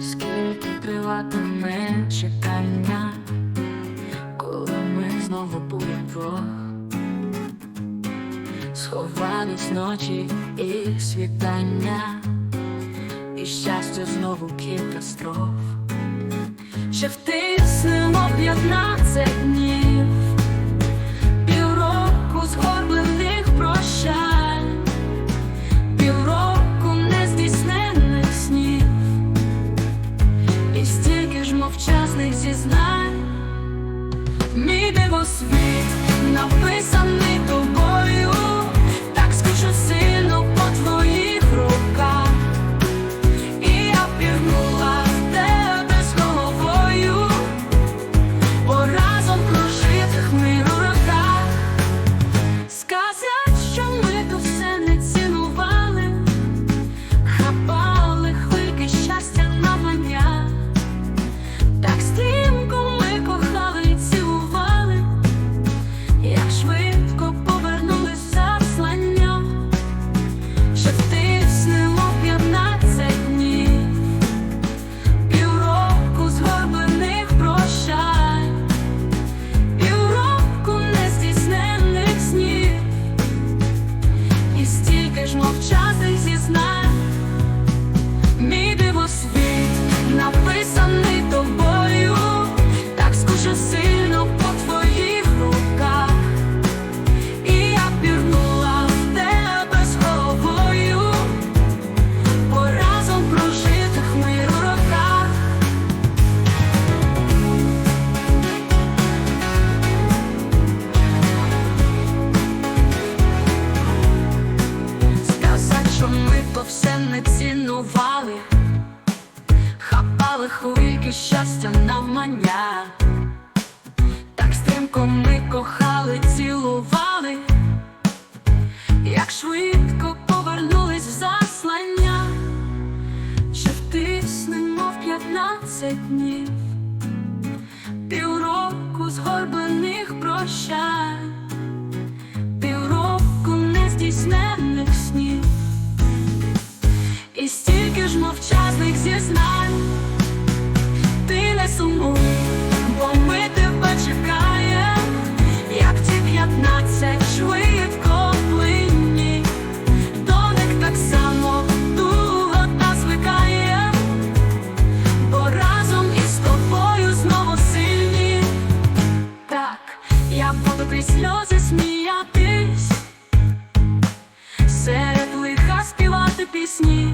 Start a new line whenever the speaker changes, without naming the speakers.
скільки триватиме чекання, коли ми знову будемо двох Сховали з ночі і світання, і щастя знову катастроф, ще втиснемо п'ятнадцять днів. все не цінували, хапали хвильки щастя навмання, так стрімко ми кохали, цілували, як швидко повернулись в заслання, що втиснемо в п'ятнадцять днів, півроку згорблених прощань. сльози сміятись, серед лиха співати пісні.